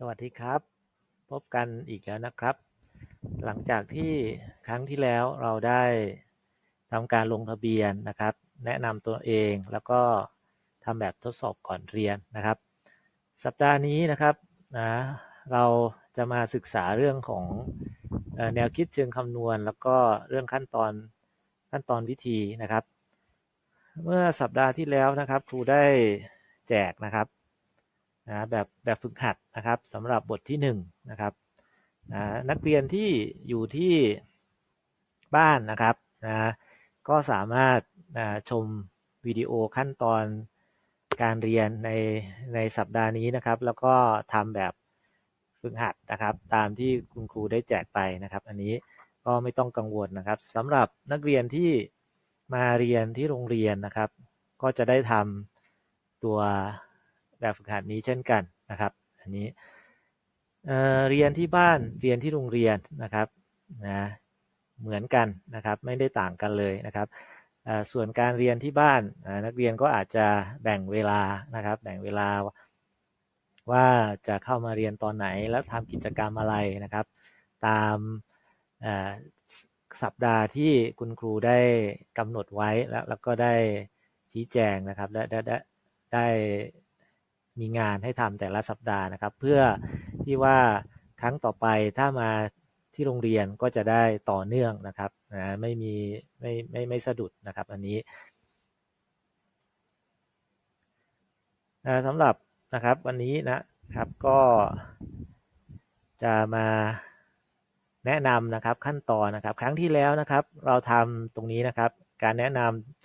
สวัสดีครับ พบกันอีกแล้วนะครับ หลังจากที่ครั้งที่แล้วเราได้ทำการลงทะเบียนนะครับ แนะนำตัวเองแล้วก็ทำแบบทดสอบก่อนเรียนนะครับ สัปดาห์นี้นะครับนะเราจะมาศึกษาเรื่องของแนวคิดเชิงคำนวณ แล้วก็เรื่องขั้นตอนขั้นตอนวิธีนะครับ เมื่อสัปดาห์ที่แล้วนะครับครูได้แจกนะครับ นะแบบแบบฝึกหัดนะครับสำหรับบทที่1นงนะครับนะนักเรียนที่อยู่ที่บ้านนะครับนะก็สามารถนะชมวิดีโอขั้นตอนการเรียนในในสัปดาห์นี้นะครับ แล้วก็ทำแบบฝึกหัดนะครับ ตามที่คุณครูได้แจกไปนะครับ อันนี้ก็ไม่ต้องกังวลนะครับสำหรับนักเรียนที่มาเรียนที่โรงเรียนนะครับ ก็จะได้ทำตัว แบบฝึกหัดนี้เช่นกันนะครับ อันนี้เเรียนที่บ้านเรียนที่โรงเรียนนะครับนะเหมือนกันนะครับไม่ได้ต่างกันเลยนะครับส่วนการเรียนที่บ้านนักเรียนก็อาจจะแบ่งเวลานะครับแบ่งเวลาว่าจะเข้ามาเรียนตอนไหนแล้วทำกิจกรรมอะไรนะครับ ตามสัปดาห์ที่คุณครูได้กำหนดไว้แล้วแล้วก็ได้ชี้แจงนะครับได้ได้ได้ได้ มีงานให้ทำแต่ละสัปดาห์นะครับ เพื่อที่ว่าครั้งต่อไปถ้ามาที่โรงเรียนก็จะได้ต่อเนื่องนะครับนะไม่มีไม่ไม่ไม่สะดุดนะครับอันนี้นะสำหรับนะครับวันนี้นะครับก็จะมาแนะนำนะครับขั้นตอนนะครับ ครั้งที่แล้วนะครับ เราทำตรงนี้นะครับ การแนะน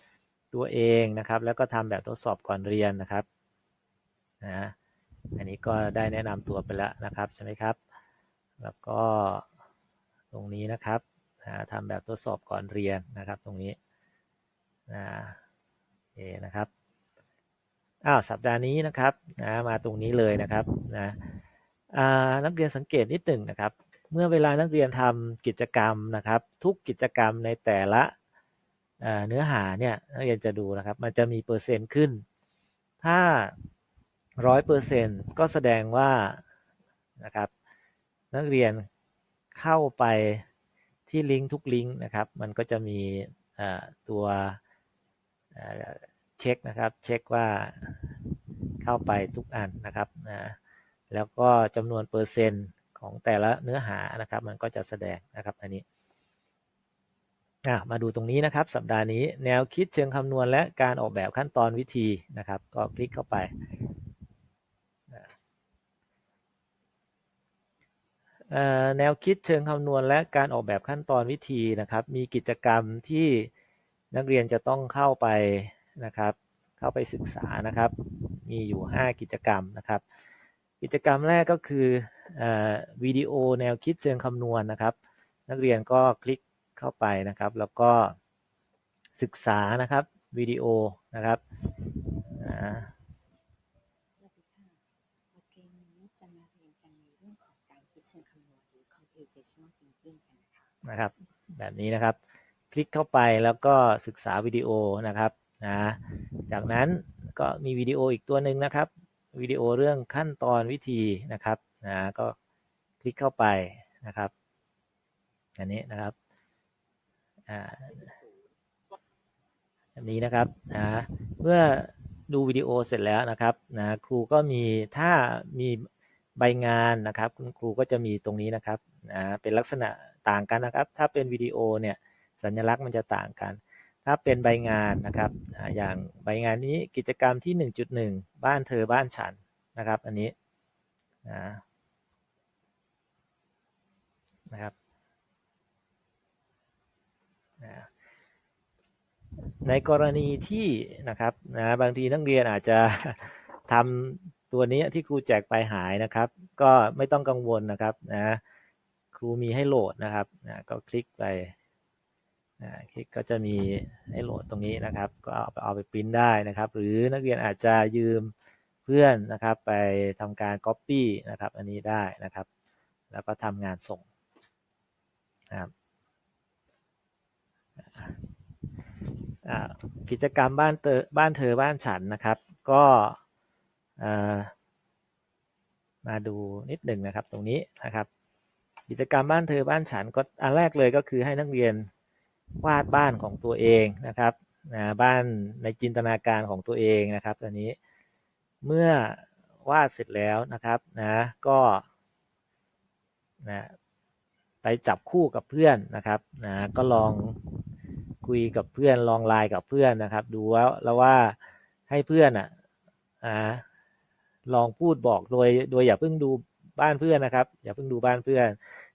ำตัวเองนะครับ แล้วก็ทำแบบทดสอบก่อนเรียนนะครับ นะอันนี้ก็ได้แนะนำตัวไปแล้วนะครับใช่ไหมครับ แล้วก็ตรงนี้นะครับนะทำแบบทดสอบก่อนเรียนนะครับตรงนี้นะโอนะครับอ้าวสัปดาห์นี้นะครับนะมาตรงนี้เลยนะครับนะอ่านักเรียนสังเกตนิดหนึ่งนะครับ เมื่อเวลานักเรียนทำกิจกรรมนะครับ ทุกกิจกรรมในแต่ละเนื้อหาเนี่ยนักเรียนจะดูนะครับ มันจะมีเปอร์เซ็นต์ขึ้น ถ้า ร้อยเปอร์เซ็นต์ก็แสดงว่านะครับนักเรียนเข้าไปที่ลิงก์ทุกลิงก์นะครับ มันก็จะมีตัวเช็คนะครับเช็คว่าเข้าไปทุกอันนะครับนะแล้วก็จำนวนเปอร์เซ็นต์ของแต่ละเนื้อหานะครับ มันก็จะแสดงนะครับอันนี้มาดูตรงนี้นะครับ สัปดาห์นี้แนวคิดเชิงคำนวณและการออกแบบขั้นตอนวิธีนะครับ ก็คลิกเข้าไป เอ่อ แนวคิดเชิงคำนวณและการออกแบบขั้นตอนวิธีนะครับ มีกิจกรรมที่นักเรียนจะต้องเข้าไปนะครับ เข้าไปศึกษานะครับ มีอยู่ 5 กิจกรรมนะครับ กิจกรรมแรกก็คืออวิดีโอแนวคิดเชิงคำนวณนะครับ นักเรียนก็คลิกเข้าไปนะครับ แล้วก็ศึกษานะครับวิดีโอนะครับอ่า สวัสดีค่ะบทเรียนนี้จะมาเรียนกันในเรื่องของการคิด เชิงคำนวณหรือ computational thinking กันนะคะนะครับ แบบนี้นะครับ คลิกเข้าไปแล้วก็ศึกษาวิดีโอนะครับนะจากนั้นก็มีวิดีโออีกตัวหนึ่งนะครับวิดีโอเรื่องขั้นตอนวิธีนะครับนะก็คลิกเข้าไปนะครับอันนี้นะครับอ่าแบบนี้นะครับนะเมื่อดูวิดีโอเสร็จแล้วนะครับนะครูก็มีถ้ามี ใบงานนะครับ คุณครูก็จะมีตรงนี้นะครับนะเป็นลักษณะต่างกันนะครับ ถ้าเป็นวิดีโอเนี่ยสัญลักษณ์มันจะต่างกัน ถ้าเป็นใบงานนะครับอย่างใบงานนี้กิจกรรมที่ 1.1 บ้านเธอบ้านฉันนะครับ อันนี้นะนะครับนะในกรณีที่นะครับนะบางทีนักเรียนอาจจะทำ ตัวนี้ที่ครูแจกไปหายนะครับ ก็ไม่ต้องกังวลนะครับนะครูมีให้โหลดนะครับนะก็คลิกไปนะคลิกก็จะมีให้โหลดตรงนี้นะครับ ก็เอาไปเอาไปปริ้นได้นะครับ หรือนักเรียนอาจจะยืมเพื่อนนะครับ ไปทำการ Copy นะครับ อันนี้ได้นะครับ แล้วก็ทำงานส่งนะครับกิจกรรมบ้านเตอบ้านเธอบ้านฉันนะครับ ก็ มาดูนิดหนึ่งนะครับตรงนี้นะครับ กิจกรรมบ้านเธอบ้านฉันก็อันแรกเลยก็คือให้นักเรียนวาดบ้านของตัวเองนะครับนะบ้านในจินตนาการของตัวเองนะครับอันนี้เมื่อวาดเสร็จแล้วนะครับนะก็นะไปจับคู่กับเพื่อนนะครับนะก็ลองคุยกับเพื่อนลองไลน์กับเพื่อนนะครับ ดูว่าแล้วว่าให้เพื่อนอะอ่า ลองพูดบอกโดย โดยอย่าเพิ่งดูบ้านเพื่อนนะครับ อย่าเพิ่งดูบ้านเพื่อน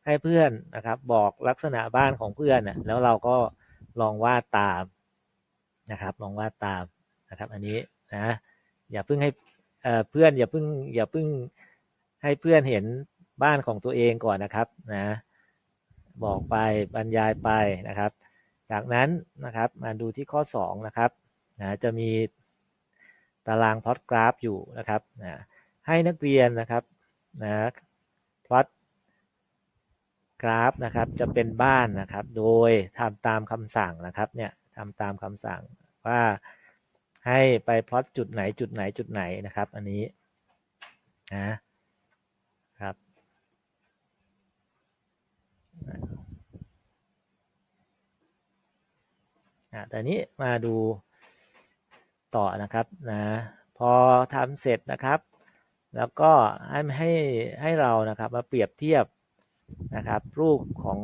ให้เพื่อนนะครับ บอกลักษณะบ้านของเพื่อนน่ะแล้วเราก็ลองวาดตามนะครับ ลองวาดตามนะครับ อันนี้นะอย่าเพิ่งให้เอ่อเพื่อนอย่าเพิ่งอย่าเพิ่งให้เพื่อนเห็นบ้านของตัวเองก่อนนะครับนะบอกไปบรรยายไปนะครับ จากนั้นนะครับมาดูที่ข้อ2นะครับนะจะมี ตารางพล็อตกราฟอยู่นะครับนะให้นักเรียนนะครับนะพล็อตกราฟนะครับจะเป็นบ้านนะครับ โดยทำตามคำสั่งนะครับเนี่ยทำตามคำสั่งว่าให้ไปพล็อตจุดไหนจุดไหนจุดไหนนะครับ อันนี้นะครับอะแต่นี้มาดู ต่อนะครับนะพอทำเสร็จนะครับ แล้วก็ให้ให้ให้เรานะครับมาเปรียบเทียบนะครับ รูปของ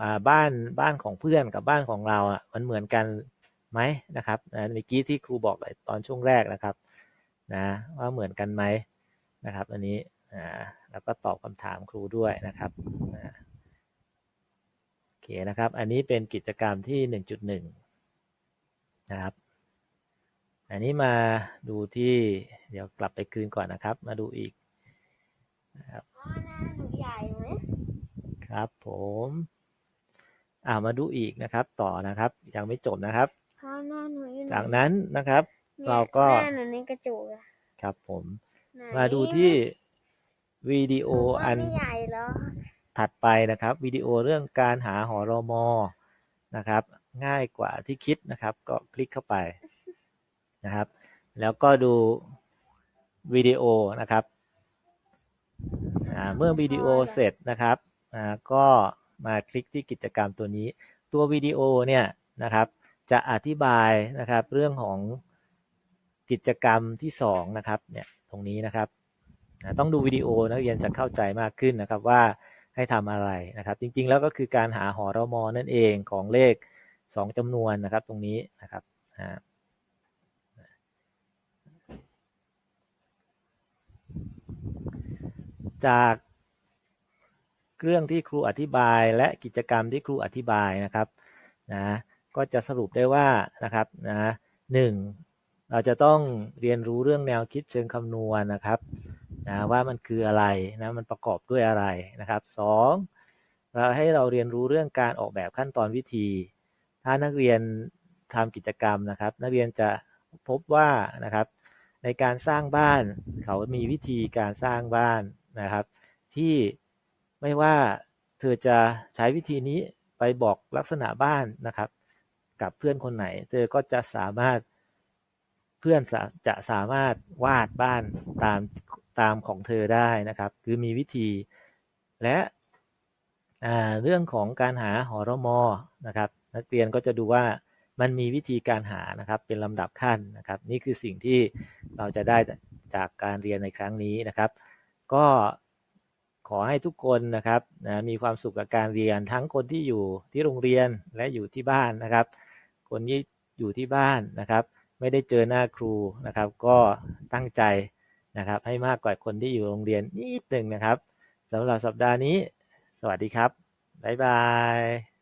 อบ้านบ้านของเพื่อนกับบ้านของเราอะมันเหมือนกันไหมนะครับนะเมื่อกี้ที่ครูบอกตอนช่วงแรกนะครับนะว่าเหมือนกันไหมนะครับ อันนี้อ่าแล้วก็ตอบคำถามครูด้วยนะครับนะโอเคนะครับ อันนี้เป็นกิจกรรมที่ 1.1 นะครับ อันนี้มาดูที่เดี๋ยวกลับไปคืนก่อนนะครับ มาดูอีกนะครับพ่อหน้าหนูใหญ่ไหมครับผมอ่ามาดูอีกนะครับ ต่อนะครับยังไม่จบนะครับพ่อหน้าหนูอยู่ไหจากนั้นนะครับนี่ยเราก็หน้าหนูในกระจกอะครับผม ไหนมาดูที่วิดีโอหว่าอัน ไม่ใหญ่เหรอถัดไปนะครับวิดีโอเรื่องการหาหอรมอนะครับ ง่ายกว่าที่คิดนะครับ ก็คลิกเข้าไป นะครับ แล้วก็ดูวิดีโอนะครับเมื่อวิดีโอเสร็จนะครับอ่าก็มาคลิกที่กิจกรรมตัวนี้ ตัววิดีโอเนี่ยนะครับจะอธิบายนะครับเรื่องของกิจกรรมที่สองนะครับเนี่ยตรงนี้นะครับต้องดูวิดีโอนักเรียนจะเข้าใจมากขึ้นนะครับว่าให้ทำอะไรนะครับ จริงๆ แล้วก็คือการหาหอรมอนั่นเองของเลข 2จำนวนนะครับตรงนี้นะครับอ่า จากเรื่องที่ครูอธิบายและกิจกรรมที่ครูอธิบายนะครับนะก็จะสรุปได้ว่านะครับนะหนึ่งเราจะต้องเรียนรู้เรื่องแนวคิดเชิงคำนวณนะครับนะว่ามันคืออะไรนะมันประกอบด้วยอะไรนะครับสองเราให้เราเรียนรู้เรื่องการออกแบบขั้นตอนวิธี ถ้านักเรียนทำกิจกรรมนะครับ นักเรียนจะพบว่านะครับในการสร้างบ้านเขามีวิธีการสร้างบ้าน นะครับ ที่ไม่ว่าเธอจะใช้วิธีนี้ไปบอกลักษณะบ้านนะครับ กับเพื่อนคนไหน เธอก็จะสามารถเพื่อนจะสามารถวาดบ้านตามตามของเธอได้นะครับ คือมีวิธีและเรื่องของการหาหอรมอนะครับ นักเรียนก็จะดูว่ามันมีวิธีการหานะครับเป็นลำดับขั้นนะครับ นี่คือสิ่งที่เราจะได้จากการเรียนในครั้งนี้นะครับ ก็ขอให้ทุกคนนะครับนะมีความสุขกับการเรียน ทั้งคนที่อยู่ที่โรงเรียนและอยู่ที่บ้านนะครับ คนที่อยู่ที่บ้านนะครับ ไม่ได้เจอหน้าครูนะครับ ก็ตั้งใจนะครับ ให้มากกว่าคนที่อยู่โรงเรียนนิดหนึ่งนะครับสำหรับสัปดาห์นี้ สวัสดีครับ บ๊ายบาย